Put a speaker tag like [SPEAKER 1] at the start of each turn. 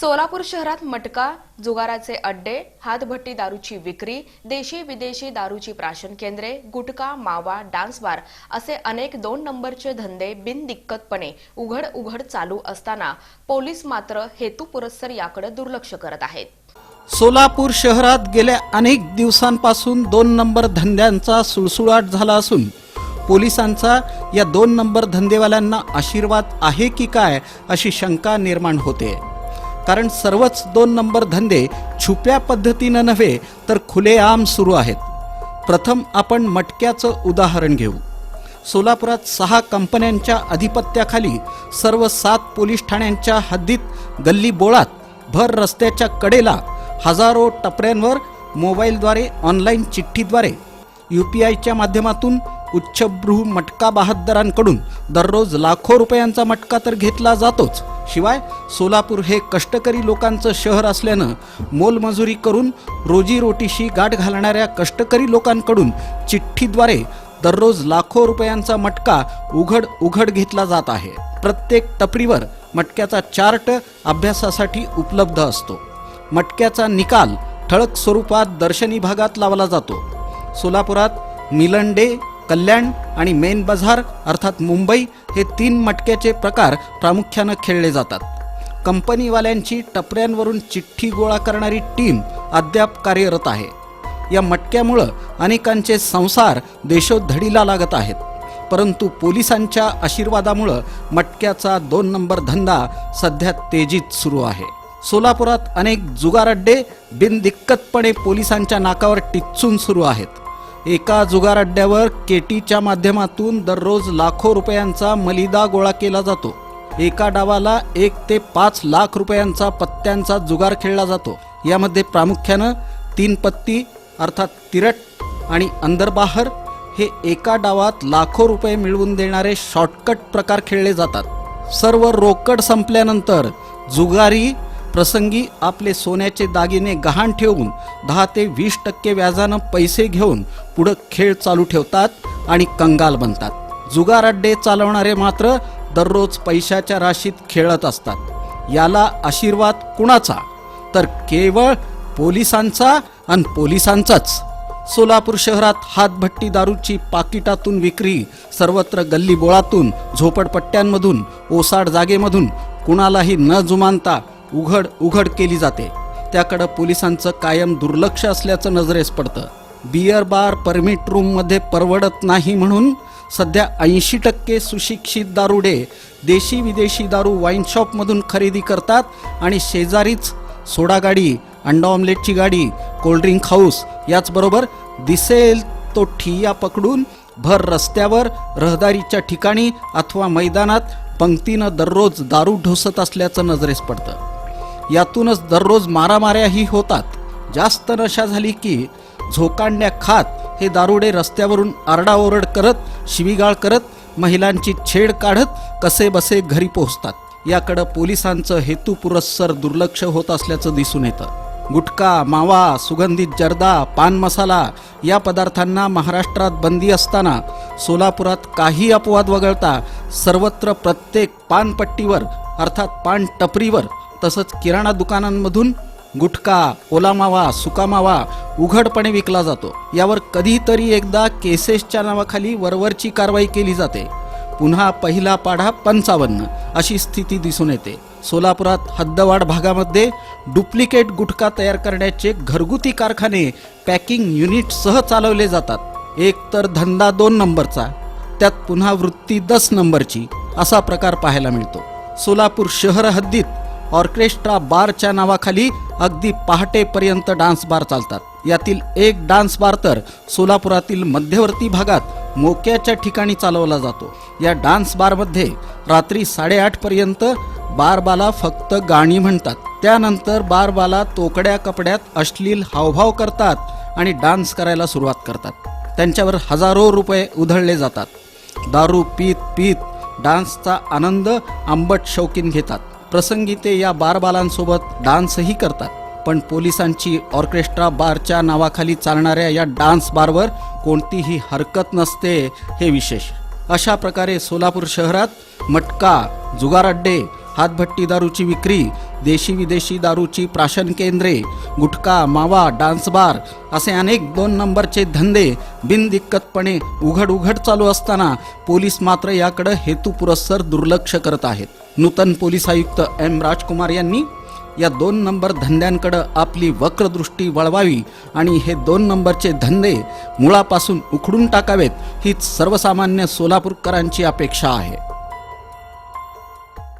[SPEAKER 1] सोलापूर शहरात मटका जुगाराचे अड्डे हातभट्टी दारूची विक्री देशी विदेशी दारूची प्राशन केंद्रे गुटखा मावा डान्स बार असे अनेक दोन नंबरचे धंदे बिनदिक्कतपणे उघड उघड चालू असताना पोलीस मात्र हेतुपुरस्सर याकडे दुर्लक्ष करत आहेत.
[SPEAKER 2] सोलापूर शहरात गेल्या अनेक दिवसांपासून दोन नंबर धंद्यांचा सुळसुळाट झाला असून पोलिसांचा या दोन नंबर धंदेवाल्यांना आशीर्वाद आहे की काय अशी शंका निर्माण होते. कारण सर्वच दोन नंबर धंदे छुप्या पद्धतीनं नव्हे तर खुलेआम सुरू आहेत. प्रथम आपण मटक्याचं उदाहरण घेऊ. सोलापुरात सहा कंपन्यांच्या अधिपत्याखाली सर्व सात पोलीस ठाण्यांच्या हद्दीत गल्ली बोळात भर रस्त्याच्या कडेला हजारो टपऱ्यांवर मोबाईलद्वारे ऑनलाईन चिठ्ठीद्वारे यू पी आयच्या माध्यमातून उच्चभ्रू मटका बहादरांकडून दररोज लाखो रुपयांचा मटका तर घेतला जातोच. शिवाय सोलापूर हे कष्टकरी लोकांचं शहर असल्यानं मोलमजुरी करून रोजीरोटीशी गाठ घालणाऱ्या कष्टकरी लोकांकडून चिठ्ठीद्वारे दररोज लाखो रुपयांचा मटका उघड उघड घेतला जात आहे. प्रत्येक टपरीवर मटक्याचा चार्ट अभ्यासासाठी उपलब्ध असतो. मटक्याचा निकाल ठळक स्वरूपात दर्शनी भागात लावला जातो. सोलापुरात मिलंडे कल्याण आणि मेन बाजार अर्थात मुंबई हे तीन मटक्याचे प्रकार प्रामुख्यानं खेळले जातात. कंपनीवाल्यांची टपऱ्यांवरून चिठ्ठी गोळा करणारी टीम अद्याप कार्यरत आहे. या मटक्यामुळं अनेकांचे संसार देशोधडीला लागत आहेत. परंतु पोलिसांच्या आशीर्वादामुळं मटक्याचा दोन नंबर धंदा सध्या तेजीत सुरू आहे. सोलापुरात अनेक जुगार अड्डे बिनदिक्कतपणे पोलिसांच्या नाकावर टिच्चून सुरू आहेत. एका जुगार अड्ड्यावर केटीच्या माध्यमातून दररोज लाखो रुपयांचा मलिदा गोळा केला जातो. एका डावाला एक ते पाच लाख रुपयांचा पत्त्यांचा जुगार खेळला जातो. यामध्ये प्रामुख्यानं तीन पत्ती अर्थात तिरट आणि अंदरबाहर हे एका डावात लाखो रुपये मिळवून देणारे शॉर्टकट प्रकार खेळले जातात. सर्व रोकड संपल्यानंतर जुगारी प्रसंगी आपले सोन्याचे दागिने गहाण ठेवून दहा ते वीस टक्के व्याजानं पैसे घेऊन पुढं खेळ चालू ठेवतात आणि कंगाल बनतात. जुगार अड्डे चालवणारे मात्र दररोज पैशाच्या राशीत खेळत असतात. याला आशीर्वाद कुणाचा? तर केवळ पोलिसांचा आणि पोलिसांचाच. सोलापूर शहरात हातभट्टी दारूची पाकिटातून विक्री सर्वत्र गल्लीबोळातून झोपडपट्ट्यांमधून ओसाड जागेमधून कुणालाही न जुमानता उघड उघड केली जाते. त्याकडं पोलिसांचं कायम दुर्लक्ष असल्याचं नजरेस पडतं. बियर बार परमिट रूममध्ये परवडत नाही म्हणून सध्या ऐंशी टक्के सुशिक्षित दारुडे देशी विदेशी दारू वाईन शॉपमधून खरेदी करतात आणि शेजारीच सोडा गाडी अंडा ऑमलेटची गाडी कोल्ड्रिंक हाऊस याचबरोबर दिसेल तो ठिय्या पकडून भर रस्त्यावर रहदारीच्या ठिकाणी अथवा मैदानात पंक्तीनं दररोज दारू ढोसत असल्याचं नजरेस पडतं. यातूनच दररोज मारामाऱ्याही होतात. जास्त नशा झाली की झोकांड्या खात हे दारुडे रस्त्यावरून आरडाओरड करत शिवीगाळ करत महिलांची छेड काढत कसे बसे घरी पोहोचतात. याकडं पोलिसांचं हेतुपुरस्सर दुर्लक्ष होत असल्याचं दिसून येतं. गुटखा मावा सुगंधित जर्दा पान मसाला या पदार्थांना महाराष्ट्रात बंदी असताना सोलापुरात काही अपवाद वगळता सर्वत्र प्रत्येक पानपट्टीवर अर्थात पान टपरीवर तसंच किराणा दुकानांमधून गुटखा ओला मावा सुका मावा उघडपणे विकला जातो. यावर कधीतरी एकदा केसेसच्या नावाखाली वरवरची कारवाई केली जाते. पुन्हा पहिला पाढा पंचावन्न अशी स्थिती दिसून येते. सोलापुरात हद्दवाड भागामध्ये डुप्लिकेट गुटखा तयार करण्याचे घरगुती कारखाने पॅकिंग युनिटसह चालवले जातात. एक तर धंदा दोन नंबरचा त्यात पुन्हा वृत्ती दस नंबरची असा प्रकार पाहायला मिळतो. सोलापूर शहर हद्दीत ऑर्केस्ट्रा बारच्या नावाखाली अगदी पहाटेपर्यंत डान्स बार चालतात. यातील एक डान्स बार तर सोलापुरातील मध्यवर्ती भागात मोक्याच्या ठिकाणी चालवला जातो. या डान्स बारमध्ये रात्री साडेआठपर्यंत बारबाला फक्त गाणी म्हणतात. त्यानंतर बारबाला तोकड्या कपड्यात अश्लील हावभाव करतात आणि डान्स करायला सुरुवात करतात. त्यांच्यावर हजारो रुपये उधळले जातात. दारू पीत पीत डान्सचा आनंद आंबट शौकीन घेतात. प्रसंगी ते या बारबालांसोबत डान्सही करतात. पण पोलिसांची ऑर्केस्ट्रा बारच्या नावाखाली चालणाऱ्या या डान्स बारवर कोणतीही हरकत नसते हे विशेष. अशा प्रकारे सोलापूर शहरात मटका जुगार अड्डे हातभट्टी दारूची विक्री देशी विदेशी दारूची प्राशन केंद्रे गुटखा मावा डान्स बार असे अनेक दोन नंबरचे धंदे बिनदिक्कतपणे उघड उघड चालू असताना पोलीस मात्र याकडे हेतुपुरस्सर दुर्लक्ष करत आहेत. नूतन पोलीस आयुक्त एम. राजकुमार यांनी या दोन नंबर धंद्यांकडं आपली वक्रदृष्टी वळवावी आणि हे दोन नंबरचे धंदे मुळापासून उखडून टाकावेत हीच सर्वसामान्य सोलापूरकरांची अपेक्षा आहे.